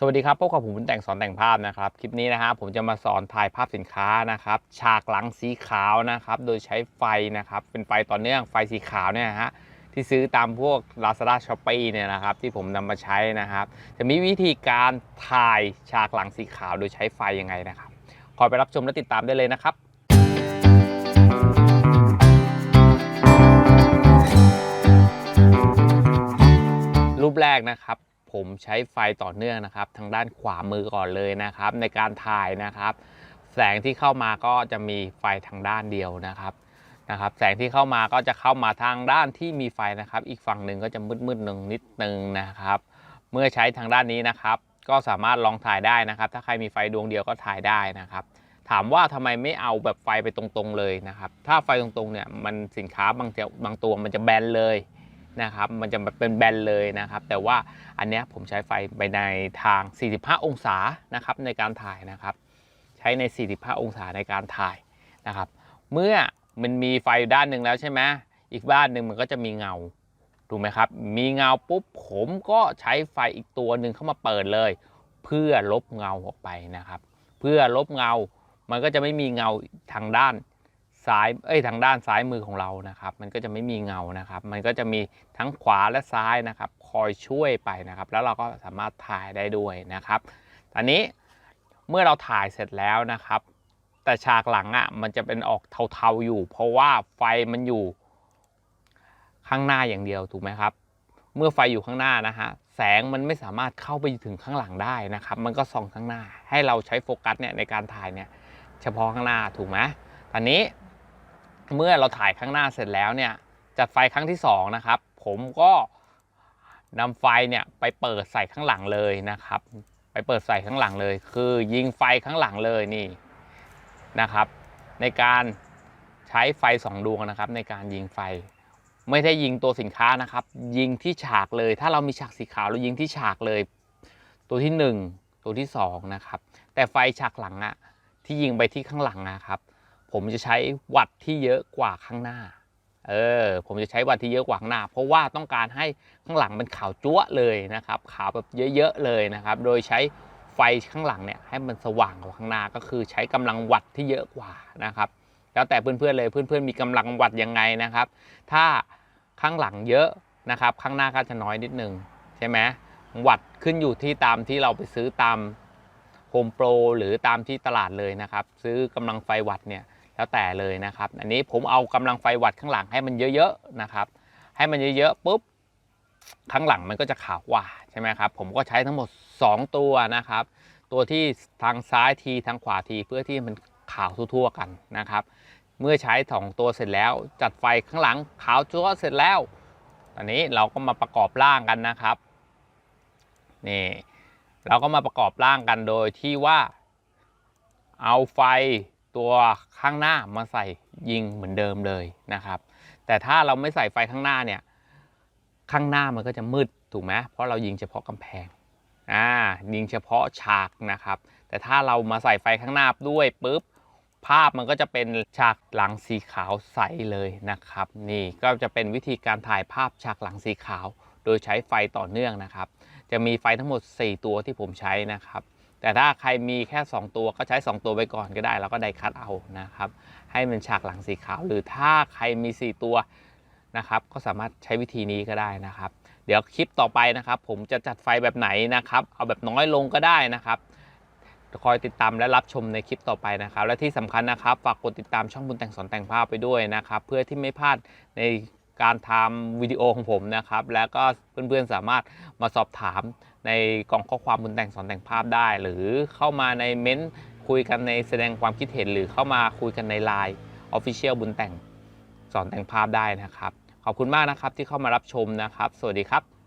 สวัสดีครับพบกับผมบุญแต่งสอนแต่งภาพนะครับคลิปนี้นะฮะผมจะมาสอนถ่ายภาพสินค้านะครับฉากหลังสีขาวนะครับโดยใช้ไฟนะครับเป็นไฟต่อเนื่องไฟสีขาวเนี่ยฮะที่ซื้อตามพวก Lazada s h o p e e เนี่ยนะครับที่ผมนำมาใช้นะครับ จะมีวิธีการถ่ายฉากหลังสีขาวโดยใช้ไฟยังไงนะครับคอยไปรับชมและติดตามได้เลยนะครับรูปแรกนะครับ ผมใช้ไฟต่อเนื่องนะครับ ทางด้านขวามือก่อนเลยนะครับ ในการถ่ายนะครับ แสงที่เข้ามาก็จะมีไฟทางด้านเดียวนะครับนะครับ แสงที่เข้ามาก็จะเข้ามาทางด้านที่มีไฟนะครับ อีกฝั่งหนึ่งก็จะมืดๆหนึ่งนิดนึงนะครับ เมื่อใช้ทางด้านนี้นะครับ ก็สามารถลองถ่ายได้นะครับ ถ้าใครมีไฟดวงเดียวก็ถ่ายได้นะครับ ถามว่าทำไมไม่เอาแบบไฟไปตรงๆเลยนะครับ ถ้าไฟตรงๆเนี่ยมันสินค้าบางเจ้าบางตัวมันจะแบนเลย นะครับ มันจะเป็นแบนเลยนะครับ แต่ว่าอันนี้ผมใช้ไฟไปในทาง 45 องศานะครับในการถ่ายนะครับ ใช้ใน 45 องศาในการถ่ายนะครับ เมื่อมันมีไฟด้านหนึ่งแล้วใช่ไหมอีกด้านหนึ่งมันก็จะมีเงาถูกไหมครับ มีเงาปุ๊บผมก็ใช้ไฟอีกตัวหนึ่งเข้ามาเปิดเลย เพื่อลบเงาออกไปนะครับ เพื่อลบเงา มันก็จะไม่มีเงาทางด้าน ซ้ายเอ้ยทางด้านซ้ายมือของเรานะครับ มันก็จะไม่มีเงานะครับ มันก็จะมีทั้งขวาและซ้ายนะครับ คอยช่วยไปนะครับ แล้วเราก็สามารถถ่ายได้ด้วยนะครับตอนนี้เมื่อเราถ่ายเสร็จแล้วนะครับ แต่ฉากหลังอะมันจะเป็นออกเทาๆอยู่ เพราะว่าไฟมันอยู่ข้างหน้าอย่างเดียวถูกไหมครับ เมื่อไฟอยู่ข้างหน้านะฮะแสงมันไม่สามารถเข้าไปถึงข้างหลังได้นะครับ มันก็ส่องข้างหน้า ให้เราใช้โฟกัสเนี่ยในการถ่ายเนี่ยเฉพาะข้างหน้าถูกไหมตอนนี้ เมื่อเราถ่ายข้างหน้าเสร็จแล้วเนี่ยจัดไฟครั้งที่สองนะครับผมก็นำไฟเนี่ยไปเปิดใส่ข้างหลังเลยนะครับ ไปเปิดใส่ข้างหลังเลย คือยิงไฟข้างหลังเลยนี่นะครับ ในการใช้ไฟสองดวงนะครับในการยิงไฟ ไม่ได้ยิงตัวสินค้านะครับ ยิงที่ฉากเลย ถ้าเรามีฉากสีขาวเรายิงที่ฉากเลย ตัวที่หนึ่งตัวที่สองนะครับแต่ไฟฉากหลังอะที่ยิงไปที่ข้างหลังนะครับ ผมจะใช้วัตต์ที่เยอะกว่าข้างหน้า เออ ผมจะใช้วัตต์ที่เยอะกว่าข้างหน้า เพราะว่าต้องการให้ข้างหลังมันขาวจั๊วเลยนะครับ ขาวแบบเยอะๆเลยนะครับ โดยใช้ไฟข้างหลังเนี่ยให้มันสว่างกว่าข้างหน้าก็คือใช้กำลังวัตต์ที่เยอะกว่านะครับ แล้วแต่เพื่อนๆเลยเพื่อนๆมีกำลังวัตต์ยังไงนะครับ ถ้าข้างหลังเยอะนะครับ ข้างหน้าก็จะน้อยนิดนึงใช่ไหมวัตต์ขึ้นอยู่ที่ตามที่เราไปซื้อตามโฮมโปรหรือตามที่ตลาดเลยนะครับ ซื้อกำลังไฟวัตต์เนี่ย แล้วแต่เลยนะครับ อันนี้ผมเอากำลังไฟวัตต์ข้างหลังให้มันเยอะๆนะครับ ให้มันเยอะๆปุ๊บข้างหลังมันก็จะขาวกว่าใช่ไหมครับ ผมก็ใช้ทั้งหมด 2 ตัวนะครับ ตัวที่ทางซ้ายทีทางขวาทีเพื่อที่มันขาวทั่วๆกันนะครับ เมื่อใช้สองตัวเสร็จแล้ว จัดไฟข้างหลังขาวจั๊วเสร็จแล้วตอนนี้เราก็มาประกอบร่างกันนะครับนี่เราก็มาประกอบร่างกันโดยที่ว่าเอาไฟ ตัวข้างหน้ามาใส่ยิงเหมือนเดิมเลยนะครับ แต่ถ้าเราไม่ใส่ไฟข้างหน้าเนี่ยข้างหน้ามันก็จะมืดถูกไหมเพราะเรายิงเฉพาะกำแพงอ่ายิงเฉพาะฉากนะครับ แต่ถ้าเรามาใส่ไฟข้างหน้าด้วยปุ๊บภาพมันก็จะเป็นฉากหลังสีขาวใสเลยนะครับ นี่ก็จะเป็นวิธีการถ่ายภาพฉากหลังสีขาว โดยใช้ไฟต่อเนื่องนะครับ จะมีไฟทั้งหมด 4 ตัวที่ผมใช้นะครับ แต่ถ้าใครมีแค่ 2 ตัวก็ใช้ 2 ตัวไปก่อนก็ได้ แล้วก็ไดคัดเอานะครับ ให้มันฉากหลังสีขาว หรือถ้าใครมี 4 ตัวนะครับ ก็สามารถใช้วิธีนี้ก็ได้นะครับ เดี๋ยวคลิปต่อไปนะครับ ผมจะจัดไฟแบบไหนนะครับ เอาแบบน้อยลงก็ได้นะครับคอยติดตามและรับชมในคลิปต่อไปนะครับ และที่สำคัญนะครับ ฝากกดติดตามช่องบุญแต่งสอนแต่งภาพไปด้วยนะครับ เพื่อที่ไม่พลาดในการทำวิดีโอของผมนะครับ แล้วก็เพื่อนๆสามารถมาสอบถามในกล่องข้อความบุญแต่งสอนแต่งภาพได้ หรือเข้ามาในเม้นต์คุยกันในแสดงความคิดเห็น หรือเข้ามาคุยกันใน Line Official บุญแต่งสอนแต่งภาพได้นะครับ ขอบคุณมากนะครับที่เข้ามารับชมนะครับ สวัสดีครับ